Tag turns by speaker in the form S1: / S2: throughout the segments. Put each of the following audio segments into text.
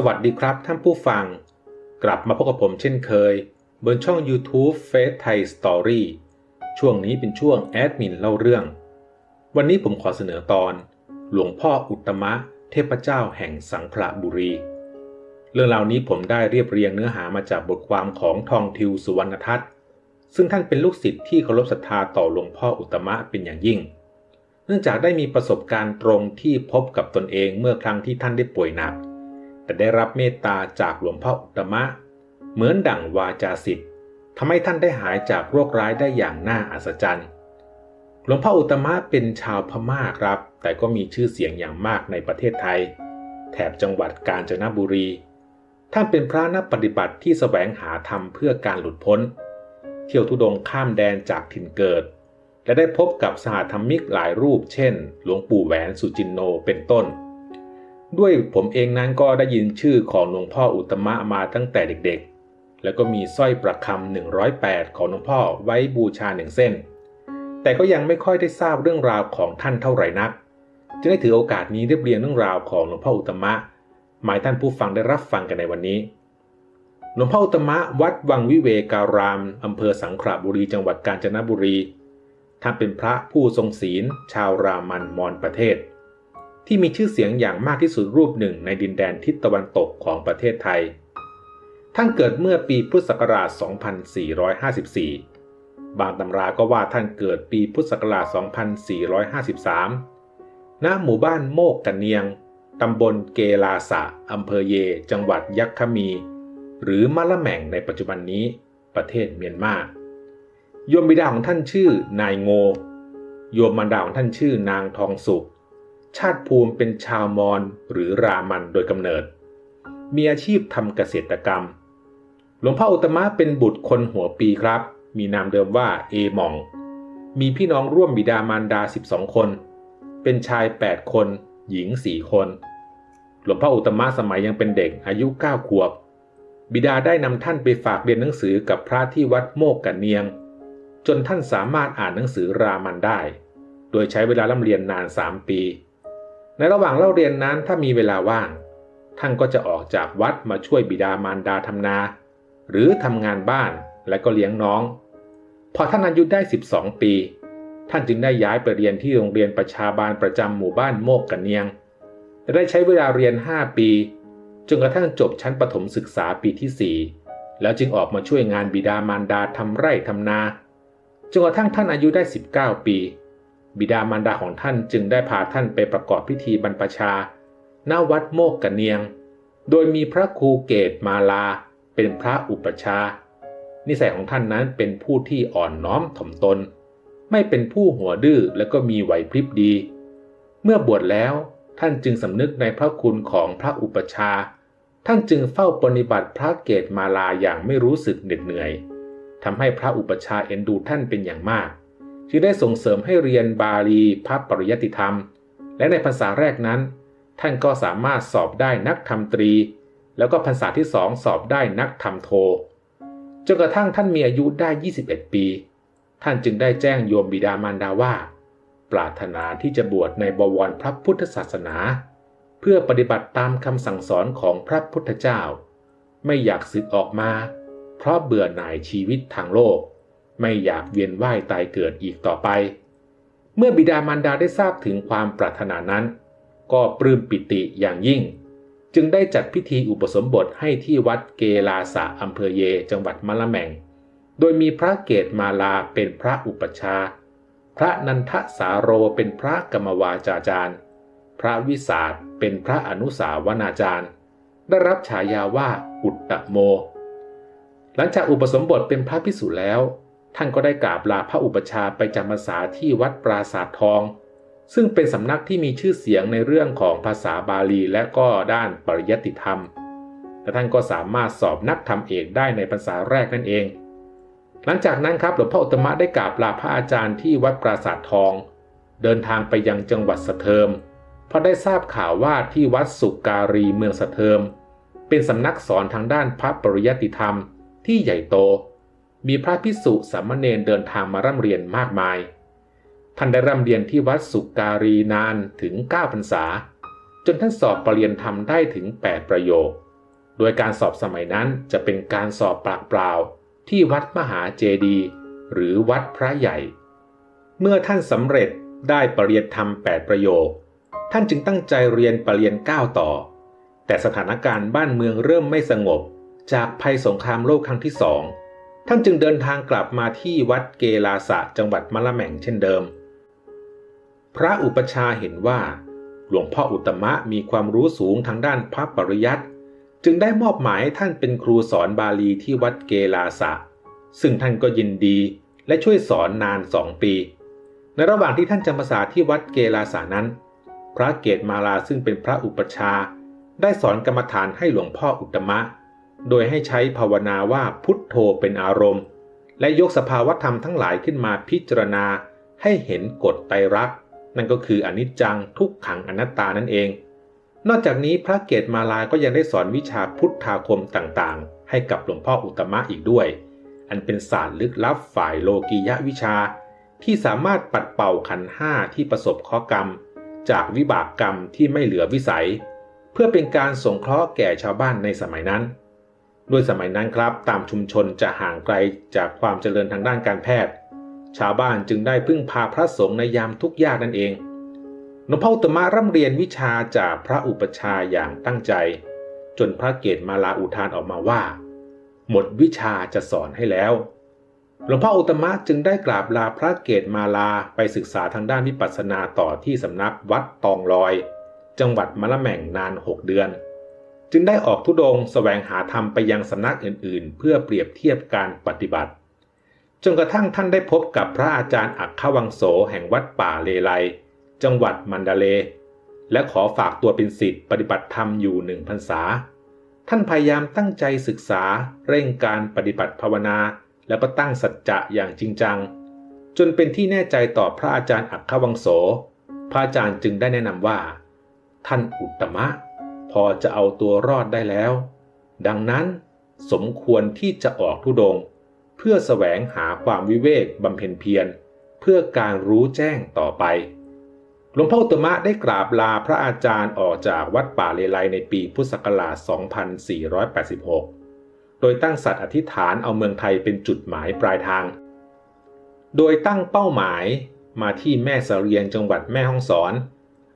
S1: สวัสดีครับท่านผู้ฟัง กลับมาพบกับผมเช่นเคย บนช่อง YouTube f a c e Thai Story ช่วงนี้เป็นช่วงแอดมินเล่าเรื่อง วันนี้ผมขอเสนอตอน หลวงพ่ออุตมะ เทพเจ้าแห่งสังขละบุรี เรื่องราวนี้ผมได้เรียบเรียงเนื้อหามาจากบทความของทองทิวสุวรรณทัศน์ ซึ่งท่านเป็นลูกศิษย์ที่เคารพศรัทธาต่อหลวงพ่ออุตมะเป็นอย่างยิ่ง เนื่องจากได้มีประสบการณ์ตรงที่พบกับตนเองเมื่อครั้งที่ท่านได้ป่วยหนัก แต่ได้รับเมตตาจากหลวงพ่ออุตมะ เหมือนดั่งวาจาสิทธิ์ทำให้ท่านได้หายจากโรคร้ายได้อย่างน่าอัศจรรย์ หลวงพ่ออุตมะเป็นชาวพม่าครับ แต่ก็มีชื่อเสียงอย่างมากในประเทศไทย แถบจังหวัดกาญจนบุรี ท่านเป็นพระนักปฏิบัติที่แสวงหาธรรมเพื่อการหลุดพ้น เที่ยวทุดงข้ามแดนจากถิ่นเกิด และได้พบกับสหธรรมิกหลายรูป เช่น หลวงปู่แหวนสุจินโนเป็นต้น ด้วยผมเองนั้นก็ได้ยินชื่อของหลวงพ่ออุตมะมาตั้งแต่เด็กๆ แล้วก็มีสร้อยประคำ108 ของหลวงพ่อไว้บูชาหนึ่งเส้น แต่ก็ยังไม่ค่อยได้ทราบเรื่องราวของท่านเท่าไหร่นัก จึงได้ถือโอกาสนี้เรียบเรียงเรื่องราวของหลวงพ่ออุตมะหมายท่านผู้ฟังได้รับฟังกันในวันนี้ หลวงพ่ออุตมะวัดวังวิเวการามอำเภอสังขละบุรีจังหวัดกาญจนบุรี ท่านเป็นพระผู้ทรงศีล ชาวรามันมอญประเทศ ที่มีชื่อเสียงอย่างมากที่สุดรูปหนึ่งในดินแดนทิศตะวันตกของประเทศไทย ท่านเกิดเมื่อปีพุทธศักราช 2454 บางตำราก็ว่าท่านเกิดปีพุทธศักราช 2453 ณ หมู่บ้านโมกกันเนียง ตำบลเกลาสะอำเภอเย จังหวัดยักขมี หรือมะละแม่งในปัจจุบันนี้ ประเทศเมียนมาโยมบิดาของท่านชื่อนายโง โยมมารดาของท่านชื่อนางทองสุข ชาติภูมิเป็นชาวมอญหรือรามันโดยกำเนิด มีอาชีพทำเกษตรกรรม หลวงพ่ออุตมะเป็นบุตรคนหัวปีครับ มีนามเดิมว่าเอมอง มีพี่น้องร่วมบิดามารดา 12 คน เป็นชาย 8 คน หญิง 4 คน หลวงพ่ออุตตมะสมัยยังเป็นเด็กอายุ 9 ขวบ บิดาได้นำท่านไปฝากเรียนหนังสือกับพระที่วัดโมกกันเนียง จนท่านสามารถอ่านหนังสือรามันได้ โดยใช้เวลาล่ำเรียนนาน 3 ปี ในระหว่างเล่าเรียนนั้นถ้ามีเวลาว่าง ท่านก็จะออกจากวัดมาช่วยบิดามารดาทำนา หรือทำงานบ้านและก็เลี้ยงน้อง พอท่านอายุได้ 12 ปี ท่านจึงได้ย้ายไปเรียนที่โรงเรียนประชาบาลประจำหมู่บ้านโมกกันเนียง ได้ใช้เวลาเรียน 5 ปี จนกระทั่งจบชั้นประถมศึกษาปีที่ 4 แล้วจึงออกมาช่วยงานบิดามารดาทำไร่ทำนาจนกระทั่งท่านอายุได้ 19 ปี บิดามารดาของท่านจึงได้พาท่านไปประกอบพิธีบรรพชา ณ วัดโมกกันเนียง โดยมีพระครูเกตมาลา เป็นพระอุปชา นิสัยของท่านนั้นเป็นผู้ที่อ่อนน้อมถ่อมตน ไม่เป็นผู้หัวดื้อและก็มีไหวพริบดี เมื่อบวชแล้วท่านจึงสำนึกในพระคุณของพระอุปชา ท่านจึงเฝ้าปฏิบัติพระเกตมาลาอย่างไม่รู้สึกเหน็ดเหนื่อยทำให้พระอุปชาเอ็นดูท่านเป็นอย่างมาก จึงได้ส่งเสริมให้เรียนบาลีพระปริยติธรรม และในภาษาแรกนั้น ท่านก็สามารถสอบได้นักธรรมตรี แล้วก็ภาษาที่สองสอบได้นักธรรมโทจนกระทั่งท่านมีอายุได้ 21 ปี ท่านจึงได้แจ้งโยมบิดามารดาว่า ปรารถนาที่จะบวชในบวรพระพุทธศาสนา เพื่อปฏิบัติตามคำสั่งสอนของพระพุทธเจ้า ไม่อยากสึกออกมา เพราะเบื่อหน่ายชีวิตทางโลก ไม่อยากเวียนว่ายตายเกิดอีกต่อไป เมื่อบิดามารดาได้ทราบถึงความปรารถนานั้น ก็ปลื้มปิติอย่างยิ่ง จึงได้จัดพิธีอุปสมบทให้ที่วัดเกลาสะอำเภอเย จังหวัดมะละแมง โดยมีพระเกตมาลาเป็นพระอุปชา พระนันทสาโรเป็นพระกรรมวาจาจารย์ พระวิสาทเป็นพระอนุสาวนาจารย์ ได้รับฉายาว่าอุตตโม หลังจากอุปสมบทเป็นพระพิสุแล้ว ท่านก็ได้กราบลาพระอุปชาไปจำพรรษาที่วัดปราสาททอง ซึ่งเป็นสำนักที่มีชื่อเสียงในเรื่องของภาษาบาลีและก็ด้านปริยัติธรรม และท่านก็สามารถสอบนักธรรมเอกได้ในพรรษาแรกนั่นเอง หลังจากนั้นครับหลวงพ่ออุตมะได้กราบลาพระอาจารย์ที่วัดปราสาททอง เดินทางไปยังจังหวัดสะเทิมเพราะได้ทราบข่าวว่าที่วัดสุการีเมืองสะเทิม เป็นสำนักสอนทางด้านพระปริยัติธรรมที่ใหญ่โต มีพระพิสุสามเณรเดินทางมาร่ำเรียนมากมาย ท่านได้ร่ำเรียนที่วัดสุการีนานถึง9พรรษา จนท่านสอบปรริญญาธรรมได้ถึง 8 ประโยค โดยการสอบสมัยนั้นจะเป็นการสอบปากเปล่าที่วัดมหาเจดี หรือวัดพระใหญ่ เมื่อท่านสำเร็จได้ปรริยนธรรม 8 ประโยค ท่านจึงตั้งใจเรียนปรริญญา9ต่อ แต่สถานการณ์บ้านเมืองเริ่มไม่สงบ จากภัยสงครามโลกครั้งที่สอง ท่านจึงเดินทางกลับมาที่วัดเกลาสะจังหวัดมะละแม่งเช่นเดิม พระอุปชาเห็นว่า หลวงพ่ออุตมะมีความรู้สูงทางด้านพระปริยัติจึงได้มอบหมายให้ท่านเป็นครูสอนบาลีที่วัดเกลาสะ ซึ่งท่านก็ยินดีและช่วยสอนนานสองปี ในระหว่างที่ท่านจำพรรษาที่วัดเกลาสานั้น พระเกตมาลาซึ่งเป็นพระอุปชาได้สอนกรรมฐานให้หลวงพ่ออุตมะ โดยให้ใช้ภาวนาว่าพุทโธเป็นอารมณ์ และยกสภาวธรรมทั้งหลายขึ้นมาพิจารณาให้เห็นกฎไตรลักษณ์นั่นก็คืออนิจจังทุกขังอนัตตานั่นเอง นอกจากนี้พระเกตมาลาก็ยังได้สอนวิชาพุทธาคมต่างๆ ให้กับหลวงพ่ออุตมะอีกด้วย อันเป็นศาสตร์ลึกลับฝ่ายโลกียะวิชา ที่สามารถปัดเป่าขันห้าที่ประสบข้อกรรม จากวิบากกรรมที่ไม่เหลือวิสัย เพื่อเป็นการสงเคราะห์แก่ชาวบ้านในสมัยนั้น โดยสมัยนั้นครับ ตามชุมชนจะห่างไกลจากความเจริญทางด้านการแพทย์ ชาวบ้านจึงได้พึ่งพาพระสงฆ์ในยามทุกยากนั่นเองหลวงพ่ออุตมะร่ำเรียนวิชาจากพระอุปชาอย่างตั้งใจ จนพระเกตมาลาอุทานออกมาว่า หมดวิชาจะสอนให้แล้วหลวงพ่ออุตมะจึงได้กราบลาพระเกตมาลาไปศึกษาทางด้านวิปัสสนาต่อที่สำนักวัดตองลอย จังหวัดมะละแม่งนาน6เดือน จึงได้ออกทุดงค์แสวงหาธรรมไปยังสำนักอื่นๆ เพื่อเปรียบเทียบการปฏิบัติ จนกระทั่งท่านได้พบกับพระอาจารย์อักขวังโสแห่งวัดป่าเลไลจังหวัดมันดาเล และขอฝากตัวเป็นศิษย์ปฏิบัติธรรมอยู่หนึ่งพรรษา ท่านพยายามตั้งใจศึกษาเร่งการปฏิบัติภาวนา และก็ตั้งสัจจะอย่างจริงจัง จนเป็นที่แน่ใจต่อพระอาจารย์อักขวังโส พระอาจารย์จึงได้แนะนำว่า ท่านอุตตมะ พอจะเอาตัวรอดได้แล้ว ดังนั้นสมควรที่จะออกทุดง เพื่อแสวงหาความวิเวกบำเพ็ญเพียร เพื่อการรู้แจ้งต่อไป หลวงพ่ออุตมะได้กราบลาพระอาจารย์ออกจากวัดป่าเลไลในปีพุทธศักราช 2486 โดยตั้งสัตว์อธิษฐานเอาเมืองไทยเป็นจุดหมายปลายทาง โดยตั้งเป้าหมายมาที่แม่เสรียงจังหวัดแม่ฮ่องสอน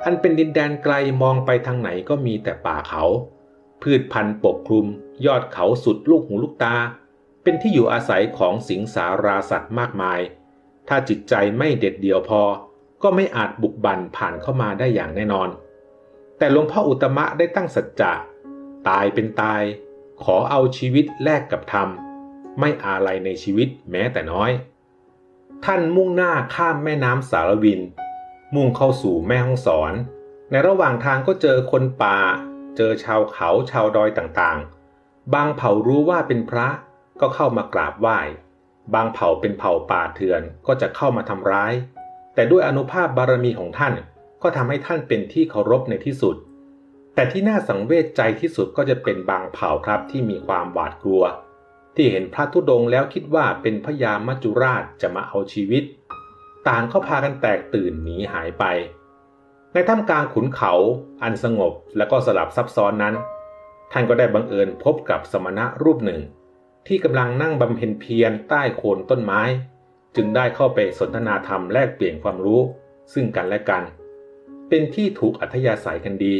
S1: อันเป็นดินแดนไกลมองไปทางไหนก็มีแต่ป่าเขา พืชพันธุ์ปกคลุม ยอดเขาสุดลูกหูลูกตา เป็นที่อยู่อาศัยของสิงสาราสัตว์มากมาย ถ้าจิตใจไม่เด็ดเดี่ยวพอ ก็ไม่อาจบุกบั่นผ่านเข้ามาได้อย่างแน่นอน แต่หลวงพ่ออุตตมะได้ตั้งสัจจะตายเป็นตาย ขอเอาชีวิตแลกกับธรรม ไม่อาลัยในชีวิตแม้แต่น้อย ท่านมุ่งหน้าข้ามแม่น้ำสารวิน มุ่งเข้าสู่แม่ฮ่องสอน ในระหว่างทางก็เจอคนป่า เจอชาวเขาชาวดอยต่างๆ บางเผ่ารู้ว่าเป็นพระก็เข้ามากราบไหว้ บางเผ่าเป็นเผ่าป่าเถื่อนก็จะเข้ามาทำร้าย แต่ด้วยอนุภาพบารมีของท่านก็ทำให้ท่านเป็นที่เคารพในที่สุด แต่ที่น่าสังเวชใจที่สุดก็จะเป็นบางเผ่าครับที่มีความหวาดกลัว ที่เห็นพระธุดงแล้วคิดว่าเป็นพญามัจจุราชจะมาเอาชีวิต ต่างก็พากันแตกตื่นหนีหายไป ในท่ามกลางขุนเขาอันสงบและก็สลับซับซ้อนนั้น ท่านก็ได้บังเอิญพบกับสมณะรูปหนึ่ง ที่กำลังนั่งบำเพ็ญเพียรใต้โคนต้นไม้ จึงได้เข้าไปสนทนาธรรมแลกเปลี่ยนความรู้ ซึ่งกันและกัน เป็นที่ถูกอัธยาศัยกันดี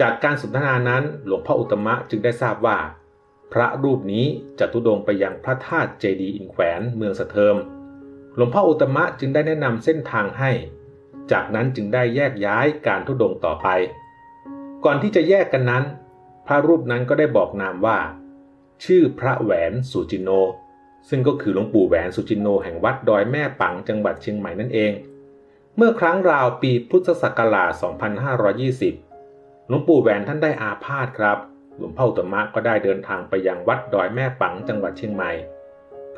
S1: จากการสนทนานั้นหลวงพ่ออุตมะจึงได้ทราบว่า พระรูปนี้จะทุดงไปยังพระธาตุเจดีอินแขวนเมืองสะเทิม หลวงพ่ออุตมะจึงได้แนะนำเส้นทางให้ จากนั้นจึงได้แยกย้ายการทุดงต่อไป ก่อนที่จะแยกกันนั้น พระรูปนั้นก็ได้บอกนามว่า ชื่อพระแหวนสุจินโน ซึ่งก็คือหลวงปู่แหวนสุจินโนแห่งวัดดอยแม่ปังจังหวัดเชียงใหม่นั่นเอง เมื่อครั้งราวปีพุทธศักราช 2520 หลวงปู่แหวนท่านได้อาพาธครับ หลวงพ่ออุตมะก็ได้เดินทางไปยังวัดดอยแม่ปังจังหวัดเชียงใหม่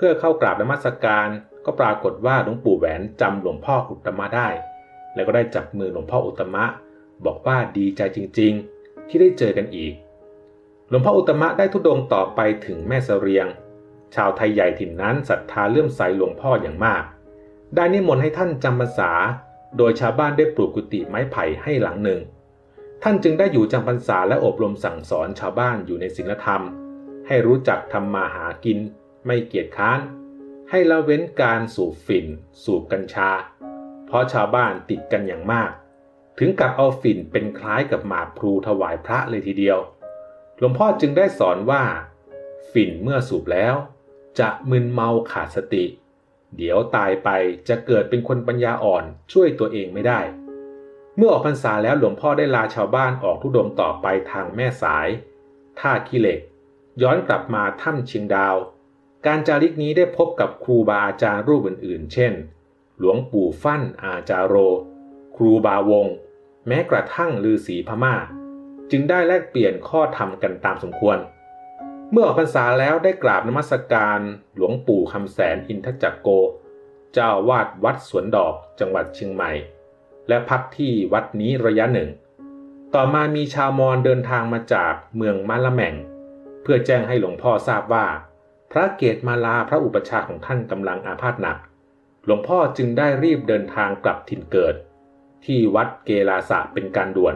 S1: พื่อเข้ากราบนมัสการ ก็ปรากฏว่าหลวงปู่แหวนจำหลวงพ่ออุตมะได้ แล้วก็ได้จับมือหลวงพ่ออุตมะ บอกว่าดีใจจริง ๆ ที่ได้เจอกันอีก หลวงพ่ออุตมะได้ทุดงต่อไปถึงแม่เสรียง ชาวไทยใหญ่ถิ่นนั้นศรัทธาเลื่อมใสหลวงพ่ออย่างมาก ได้นิมนต์ให้ท่านจำพรรษา โดยชาวบ้านได้ปลูกกุฏิไม้ไผ่ให้หลังหนึ่ง ท่านจึงได้อยู่จำพรรษาและอบรมสั่งสอนชาวบ้านอยู่ในศีลธรรม ให้รู้จักทำมาหากิน ไม่เกียจค้าน ให้ละเว้นการสูบฝิ่น สูบกัญชา เพราะชาวบ้านติดกันอย่างมาก ถึงกับเอาฝิ่นเป็นคล้ายกับหมากพลูถวายพระเลยทีเดียว หลวงพ่อจึงได้สอนว่า ฝิ่นเมื่อสูบแล้ว จะมึนเมาขาดสติ เดี๋ยวตายไปจะเกิดเป็นคนปัญญาอ่อนช่วยตัวเองไม่ได้ เมื่อออกพรรษาแล้วหลวงพ่อได้ลาชาวบ้านออกทุดงต่อไปทางแม่สาย ท่าขี้เหล็กย้อนกลับมาถ้ำเชียงดาว การจาริกนี้ได้พบกับครูบาอาจารย์รูปอื่นๆ เช่น หลวงปู่ฟั่นอาจารโร ครูบาวง แม้กระทั่งลือศีพม่า จึงได้แลกเปลี่ยนข้อธรรมกันตามสมควร เมื่อออกพรรษาแล้วได้กราบนมัสการหลวงปู่คำแสนอินทจักโก เจ้าวาดวัดสวนดอกจังหวัดเชียงใหม่ และพักที่วัดนี้ระยะหนึ่ง ต่อมามีชาวมอญเดินทางมาจากเมืองมะละแม่ง เพื่อแจ้งให้หลวงพ่อทราบว่า พระเกตมาลาพระอุปชาของท่านกำลังอาพาธหนัก หลวงพ่อจึงได้รีบเดินทางกลับถิ่นเกิด ที่วัดเกลาสะเป็นการด่วน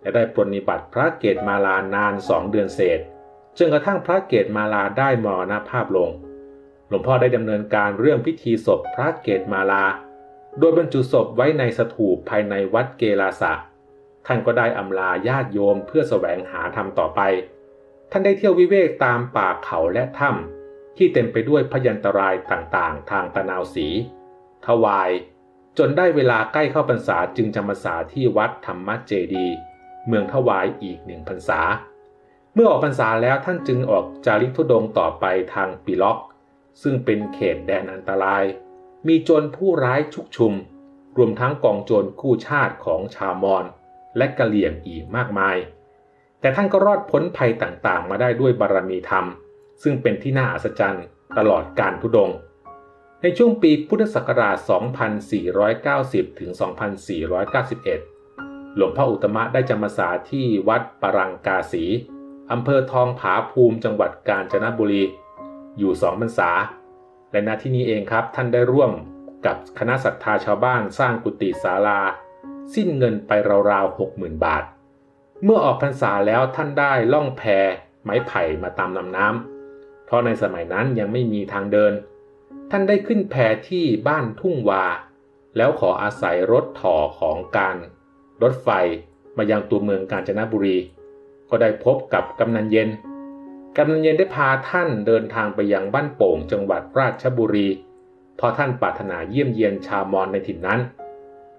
S1: และได้ปรนนิบัติพระเกตมาลานานสองเดือนเศษจนกระทั่งพระเกตมาลาได้มรณภาพลง หลวงพ่อได้ดำเนินการเรื่องพิธีศพพระเกตมาลา โดยบรรจุศพไว้ในสถูปภายในวัดเกลาสะ ท่านก็ได้อำลาญาติโยมเพื่อแสวงหาธรรมต่อไป ท่านได้เที่ยววิเวกตามป่าเขาและถ้ำ ที่เต็มไปด้วยพยันตรายต่างๆ ทางตะนาวสี ถวาย จนได้เวลาใกล้เข้าพรรษาจึงจำพรรษาที่วัดธรรมเจดี เมืองถวายอีกหนึ่งพรรษา เมื่อออกพรรษาแล้วท่านจึงออกจาริกธุดงต่อไปทางปีล็อก ซึ่งเป็นเขตแดนอันตราย มีโจรผู้ร้ายชุกชุม รวมทั้งกองโจรคู่ชาติของชาวมอญและกะเหลี่ยงอีกมากมาย แต่ท่านก็รอดพ้นภัยต่างๆ มาได้ด้วยบารมีธรรม ซึ่งเป็นที่น่าอัศจรรย์ตลอดการทุดง ในช่วงปีพุทธศักราช 2490 ถึง 2491 หลวงพ่ออุตมะได้จำพรรษาที่วัดปรังกาสีอำเภอทองผาภูมิจังหวัดกาญจนบุรี อยู่สองพรรษา และณที่นี้เองครับท่านได้ร่วมกับคณะศรัทธาชาวบ้านสร้างกุฏิศาลา สิ้นเงินไปราวๆหกหมื่นบาท เมื่อออกพรรษาแล้วท่านได้ล่องแพไม้ไผ่มาตามลำน้ำ ราะในสมัยนั้นยังไม่มีทางเดิน ท่านได้ขึ้นแพที่บ้านทุ่งวา แล้วขออาศัยรถถ่อของการรถไฟมายังตัวเมืองกาญจนบุรี ก็ได้พบกับกำนันเย็น กำนันเย็นได้พาท่านเดินทางไปยังบ้านโป่งจังหวัดราชบุรี เพราะท่านปรารถนาเยี่ยมเยียนชาวมอญในถิ่นนั้น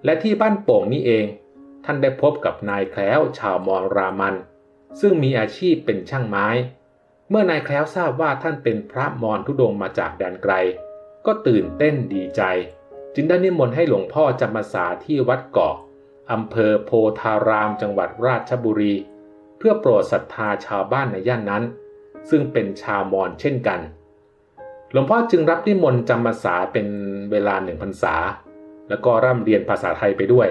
S1: และที่บ้านโป่งนี้เอง ท่านได้พบกับนายแคล้วชาวมอญรามัน ซึ่งมีอาชีพเป็นช่างไม้ เมื่อนายแคล้วทราบว่าท่านเป็นพระมอญทุดงมาจากแดนไกล ก็ตื่นเต้นดีใจ จึงได้นิมนต์ให้หลวงพ่อจำพรรษาที่วัดเกาะอำเภอโพธารามจังหวัดราชบุรี เพื่อโปรดศรัทธาชาวบ้านในย่านนั้น ซึ่งเป็นชาวมอญเช่นกัน หลวงพ่อจึงรับนิมนต์จำพรรษาเป็นเวลาหนึ่งพรรษา แล้วก็ร่ำเรียนภาษาไทยไปด้วย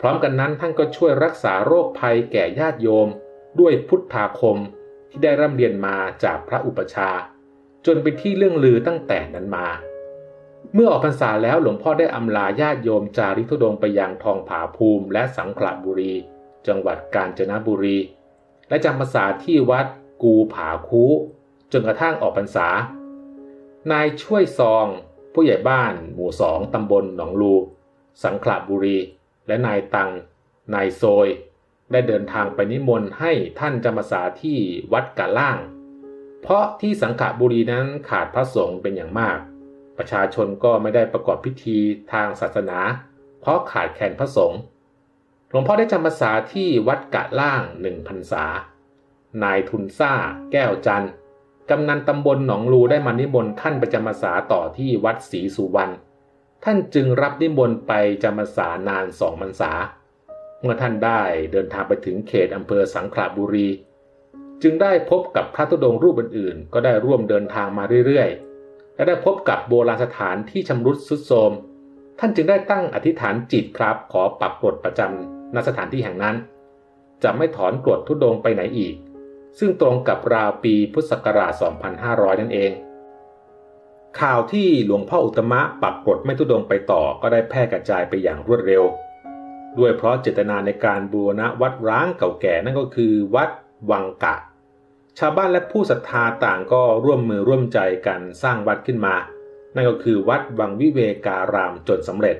S1: พร้อมกันนั้นท่านก็ช่วยรักษาโรคภัยแก่ญาติโยม ด้วยพุทธาคม ที่ได้ร่ำเรียนมาจากพระอุปชา จนเป็นที่เรื่องลือตั้งแต่นั้นมา เมื่อออกพรรษาแล้วหลวงพ่อได้อำลาญาติโยมจาริกธุดงไปยังทองผาภูมิ และสังขละบุรี จังหวัดกาญจนบุรี และจำพรรษาที่วัดกูผาคูจนกระทั่งออกพรรษา นายช่วยซอง ผู้ใหญ่บ้าน หมู่สองตำบลหนองลู สังขละบุรี และนายตัง นายโซย ได้เดินทางไปนิมนต์ให้ท่านจำพรรษาที่วัดกะล่าง เพราะที่สังขบุรีนั้นขาดพระสงฆ์เป็นอย่างมาก ประชาชนก็ไม่ได้ประกอบพิธีทางศาสนา เพราะขาดแคลนพระสงฆ์หลวงพ่อได้จำพรรษาที่วัดกะล่างหนึ่งพรรษานายทุนซ่า แก้วจันทร์กำนันตำบลหนองลูได้มานิมนต์ท่านไปจำพรรษาต่อที่วัดศรีสุวรรณท่านจึงรับนิมนต์ไปจำพรรษานานสองพรรษา เมื่อท่านได้เดินทางไปถึงเขตอำเภอสังขละบุรี จึงได้พบกับพระธุดงค์รูปอื่นๆ ก็ได้ร่วมเดินทางมาเรื่อยๆ และได้พบกับโบราณสถานที่ชำรุดทรุดโทรม ท่านจึงได้ตั้งอธิษฐานจิตครับ ขอปักกรดประจำณสถานที่แห่งนั้น จะไม่ถอนกรดธุดงไปไหนอีก ซึ่งตรงกับราวปีพุทธศักราช 2500 นั่นเอง ข่าวที่หลวงพ่ออุตมะปักกรดไม่ทุดงไปต่อก็ได้แพร่กระจายไปอย่างรวดเร็ว ด้วยเพราะเจตนาในการบูรณะวัดร้างเก่าแก่นั่นก็คือวัดวังกะ ชาวบ้านและผู้ศรัทธาต่างก็ร่วมมือร่วมใจกันสร้างวัดขึ้นมา นั่นก็คือวัดวังวิเวการามจนสำเร็จ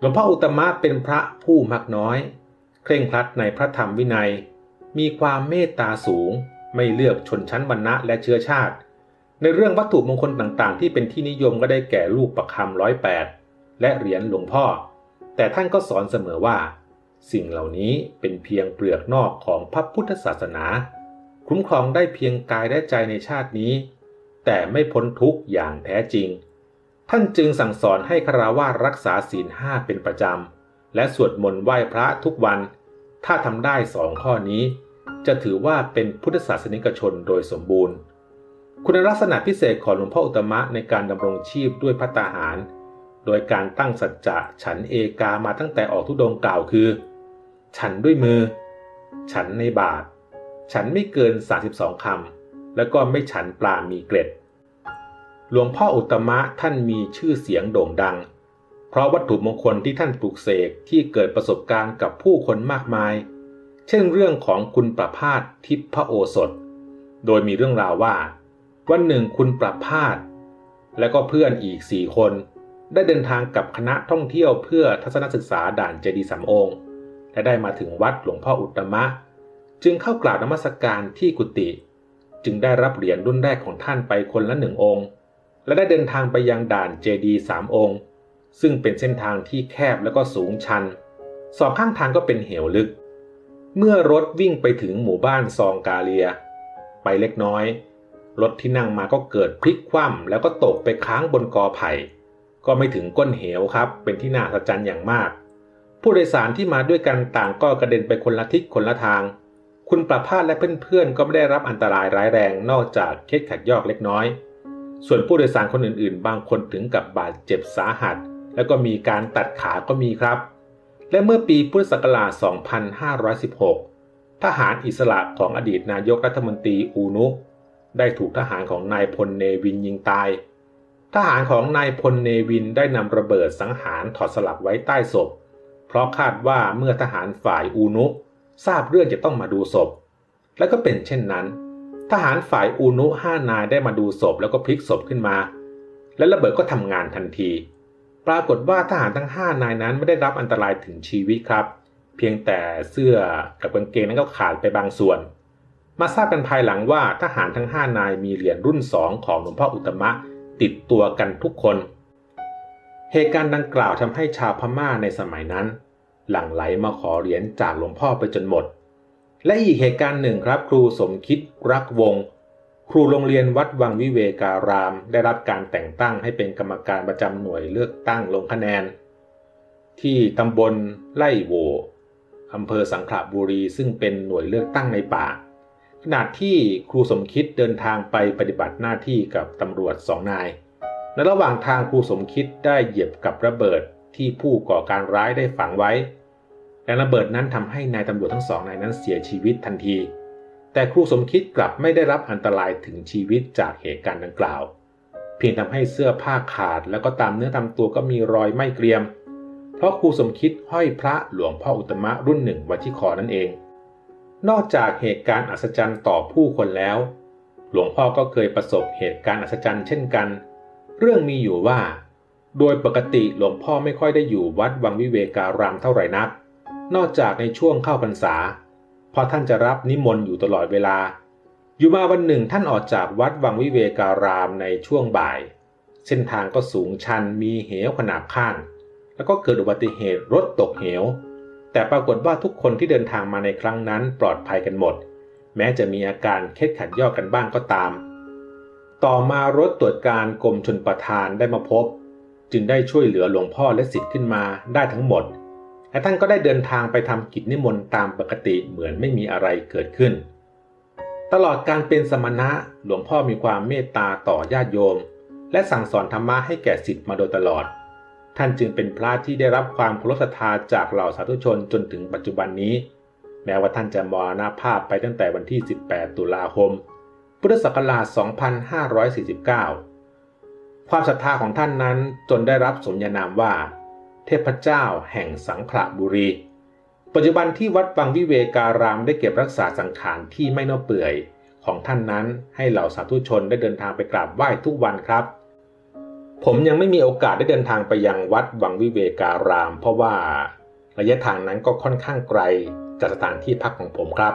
S1: หลวงพ่ออุตตมะเป็นพระผู้มักน้อย เคร่งครัดในพระธรรมวินัย มีความเมตตาสูง ไม่เลือกชนชั้นวรรณะและเชื้อชาติ ในเรื่องวัตถุมงคลต่างๆ ที่เป็นที่นิยมก็ได้แก่ลูกประคำร้อยแปดและเหรียญหลวงพ่อ แต่ท่านก็สอนเสมอว่า สิ่งเหล่านี้เป็นเพียงเปลือกนอกของพระพุทธศาสนา คุ้มครองได้เพียงกายและใจในชาตินี้ แต่ไม่พ้นทุกข์อย่างแท้จริง ท่านจึงสั่งสอนให้คารวารักษาศีลห้าเป็นประจำ และสวดมนต์ไหว้พระทุกวัน ถ้าทำได้สองข้อนี้ จะถือว่าเป็นพุทธศาสนิกชนโดยสมบูรณ์ คุณลักษณะพิเศษของหลวงพ่ออุตตมะในการดำรงชีพด้วยพัตตาหาร โดยการตั้งสัจจะฉันเอกามาตั้งแต่ออกทุดงกล่าวคือ ฉันด้วยมือ ฉันในบาท ฉันไม่เกิน 32คำแล้วก็ไม่ฉันปลามีเกล็ด หลวงพ่ออุตมะท่านมีชื่อเสียงโด่งดัง เพราะวัตถุมงคลที่ท่านปลูกเสกที่เกิดประสบการณ์กับผู้คนมากมาย เช่นเรื่องของคุณประพาสทิพโอสถ โดยมีเรื่องราวว่า วันหนึ่งคุณประพาสและก็เพื่อนอีกสี่คน ได้เดินทางกับคณะท่องเที่ยวเพื่อทัศนศึกษาด่านเจดีย์สามองค์และได้มาถึงวัดหลวงพ่ออุตมะ จึงเข้ากราบนมัสการที่กุฏิจึงได้รับเหรียญรุ่นแรกของท่านไปคนละหนึ่งองค์ และได้เดินทางไปยังด่านเจดีย์สามองค์ ซึ่งเป็นเส้นทางที่แคบและก็สูงชัน สองข้างทางก็เป็นเหวลึก เมื่อรถวิ่งไปถึงหมู่บ้านซองกาเลีย ไปเล็กน้อย รถที่นั่งมาก็เกิดพลิกคว่ำแล้วก็ตกไปค้างบนกอไผ่ ก็ไม่ถึงก้นเหวครับ เป็นที่น่าสะใจอย่างมาก ผู้โดยสารที่มาด้วยกันต่างก็กระเด็นไปคนละทิศคนละทาง คุณประพาสและเพื่อนๆ ก็ไม่ได้รับอันตรายร้ายแรงนอกจากเคล็ดขัดยอกเล็กน้อย ส่วนผู้โดยสารคนอื่นๆ บางคนถึงกับบาดเจ็บสาหัส แล้วก็มีการตัดขาก็มีครับ และเมื่อปีพุทธศักราช 2516 ทหารอิสระของอดีตนายกรัฐมนตรีอูนุ ได้ถูกทหารของนายพลเนวินยิงตาย ทหารของนายพลเนวินได้นำระเบิดสังหารถอดสลักไว้ใต้ศพ เพราะคาดว่าเมื่อทหารฝ่ายอูนุทราบเรื่องจะต้องมาดูศพ และก็เป็นเช่นนั้น ทหารฝ่ายอูนุห้านายได้มาดูศพแล้วก็พลิกศพขึ้นมา และระเบิดก็ทำงานทันที ปรากฏว่าทหารทั้ง5นายนั้นไม่ได้รับอันตรายถึงชีวิตครับ เพียงแต่เสื้อกับกางเกงนั้นก็ขาดไปบางส่วน มาทราบกันภายหลังว่าทหารทั้ง5นายมีเหรียญรุ่น2ของหลวงพ่ออุตมะ ติดตัวกันทุกคน เหตุการณ์ดังกล่าวทำให้ชาวพม่าในสมัยนั้น หลั่งไหลมาขอเหรียญจากหลวงพ่อไปจนหมด และอีกเหตุการณ์หนึ่งครับครูสมคิดรักวงศ์ครูโรงเรียนวัดวังวิเวการาม ได้รับการแต่งตั้งให้เป็นกรรมการประจำหน่วยเลือกตั้งลงคะแนน ที่ตำบลไล่โวอำเภอสังขละบุรีซึ่งเป็นหน่วยเลือกตั้งในป่า ขณะที่ครูสมคิดเดินทางไปปฏิบัติหน้าที่กับตำรวจสองนาย ในระหว่างทางครูสมคิดได้เหยียบกับระเบิดที่ผู้ก่อการร้ายได้ฝังไว้ และระเบิดนั้นทำให้นายตำรวจทั้งสองนายนั้นเสียชีวิตทันที แต่ครูสมคิดกลับไม่ได้รับอันตรายถึงชีวิตจากเหตุการณ์ดังกล่าว เพียงทำให้เสื้อผ้าขาดแล้วก็ตามเนื้อตามตัวก็มีรอยไหม้เกรียม เพราะครูสมคิดห้อยพระหลวงพ่ออุตตมะรุ่นหนึ่งไว้ที่คอนั่นเอง นอกจากเหตุการณ์อัศจรรย์ต่อผู้คนแล้ว หลวงพ่อก็เคยประสบเหตุการณ์อัศจรรย์เช่นกัน เรื่องมีอยู่ว่า โดยปกติหลวงพ่อไม่ค่อยได้อยู่วัดวังวิเวการามเท่าไหร่นัก นอกจากในช่วงเข้าพรรษาเพราะท่านจะรับนิมนต์อยู่ตลอดเวลา อยู่มาวันหนึ่งท่านออกจากวัดวังวิเวการามในช่วงบ่าย เส้นทางก็สูงชันมีเหวขนาบข้าง แล้วก็เกิดอุบัติเหตุรถตกเหว แต่ปรากฏว่าทุกคนที่เดินทางมาในครั้งนั้นปลอดภัยกันหมด แม้จะมีอาการเคล็ดขัดยอกกันบ้างก็ตาม ต่อมารถตรวจการกรมชนประทานได้มาพบ จึงได้ช่วยเหลือหลวงพ่อและสิทธิ์ขึ้นมาได้ทั้งหมดและท่านก็ได้เดินทางไปทำกิจนิมนต์ตามปกติเหมือนไม่มีอะไรเกิดขึ้น ตลอดการเป็นสมณะหลวงพ่อมีความเมตตาต่อญาติโยม และสั่งสอนธรรมะให้แก่สิทธิ์มาโดยตลอด ท่านจึงเป็นพระที่ได้รับความเคารพศรัทธาจากเหล่าสาธุชนจนถึงปัจจุบันนี้ แม้ว่าท่านจะมรณภาพไปตั้งแต่วันที่ 18 ตุลาคม พุทธศักราช 2549 ความศรัทธาของท่านนั้นจนได้รับสมญานามว่า เทพเจ้าแห่งสังขละบุรี ปัจจุบันที่วัดวังวิเวการามได้เก็บรักษาสังขารที่ไม่เน่าเปื่อย ของท่านนั้นให้เหล่าสาธุชนได้เดินทางไปกราบไหว้ทุกวันครับ ผมยังไม่มีโอกาสได้เดินทางไปยังวัดวังวิเวการาม เพราะว่าระยะทางนั้นก็ค่อนข้างไกลจากสถานที่พักของผมครับ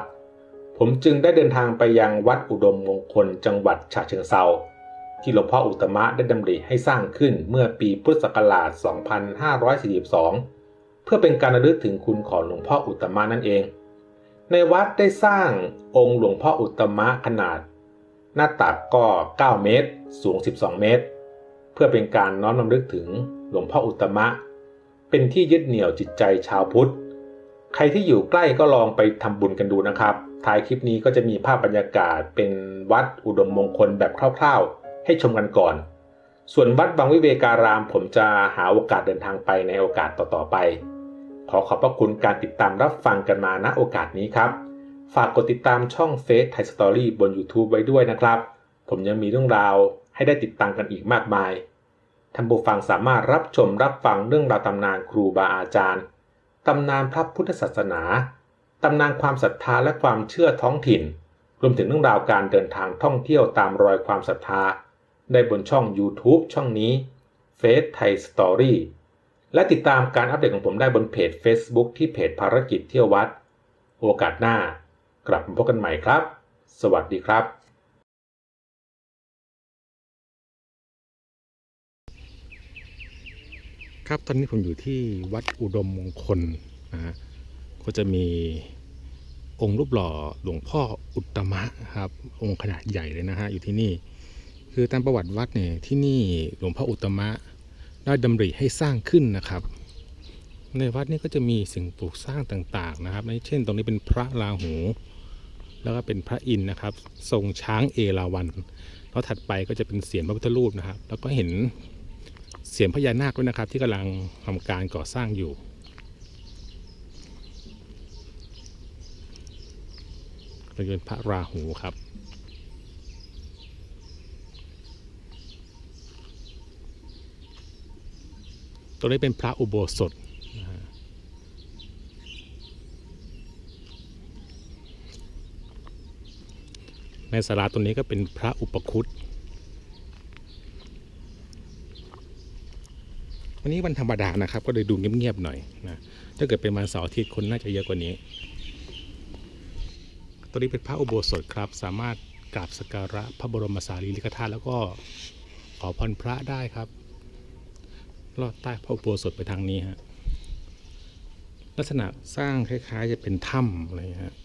S1: ผมจึงได้เดินทางไปยังวัดอุดมมงคลจังหวัดฉะเชิงเซาที่หลวงพ่ออุตมะได้ดำริให้สร้างขึ้นเมื่อปีพุทธศักราช 2542 เพื่อเป็นการระลึกถึงคุณของหลวงพ่ออุตมะนั่นเอง ในวัดได้สร้างองค์หลวงพ่ออุตมะขนาด หน้าตักก็ 9 เมตร สูง 12 เมตร พื่อเป็นการน้อมรำลึกถึงหลวงพ่ออุตตมะ เป็นที่ยึดเหนี่ยวจิตใจชาวพุทธ ใครที่อยู่ใกล้ก็ลองไปทำบุญกันดูนะครับ ท้ายคลิปนี้ก็จะมีภาพบรรยากาศเป็นวัดอุดมมงคลแบบคร่าวๆ ให้ชมกันก่อน ส่วนวัดบางวิเวการามผมจะหาโอกาสเดินทางไปในโอกาสต่อๆไป ขอขอบพระคุณการติดตามรับฟังกันมาณโอกาสนี้ครับ ฝากกดติดตามช่องเฟซไทยสตอรี่บน YouTube ไว้ด้วยนะครับ ผมยังมีเรื่องราว ให้ได้ติดตามกันอีกมากมาย ท่านผู้ฟังสามารถรับชมรับฟังเรื่องราวตำนานครูบาอาจารย์ ตำนานพระพุทธศาสนา ตำนานความศรัทธาและความเชื่อท้องถิ่น รวมถึงเรื่องราวการเดินทางท่องเที่ยวตามรอยความศรัทธา ได้บนช่อง YouTube ช่องนี้ f a c e Thai Story และติดตามการอัปเดตของผมได้บนเพจ Facebook ที่เพจภารกิจเที่ยววัด โอกาสหน้ากลับมาพบกันใหม่ครับ สวัสดีครับ
S2: ครับตอนนี้ผมอยู่ที่วัดอุดมมงคลนะฮะก็จะมีองค์รูปหล่อหลวงพ่ออุตมะครับ องค์ขนาดใหญ่เลยนะฮะอยู่ที่นี่ คือตามประวัติวัดเนี่ยที่นี่หลวงพ่ออุตมะได้ดำริให้สร้างขึ้นนะครับ ในวัดนี่ก็จะมีสิ่งปลูกสร้างต่างๆนะครับในเช่น ตรงนี้เป็นพระราหู แล้วก็เป็นพระอินทร์นะครับ ทรงช้างเอราวัณแล้วถัดไปก็จะเป็นเสียงพระพุทธรูปนะครับ แล้วก็เห็น เสียงพญานาคด้วยนะครับ ที่กำลังทำการก่อสร้างอยู่เราเป็นพระราหูครับตัวนี้เป็นพระอุโบสถ ในศาลาตัวนี้ก็เป็นพระอุปคุต วันนี้วันธรรมดานะครับ ก็เลยดูเงียบๆหน่อยนะถ้าเกิดเป็นวันเสาร์อาทิตย์คนน่าจะเยอะกว่านี้ ตัวนี้เป็นพระอุโบสถครับ สามารถกราบสักการะพระบรมสารีริกธาตุแล้วก็ขอพรพระได้ครับ ลอดใต้พระอุโบสถไปทางนี้ฮะลักษณะสร้างคล้ายๆ จะเป็นถ้ำอะไรฮะ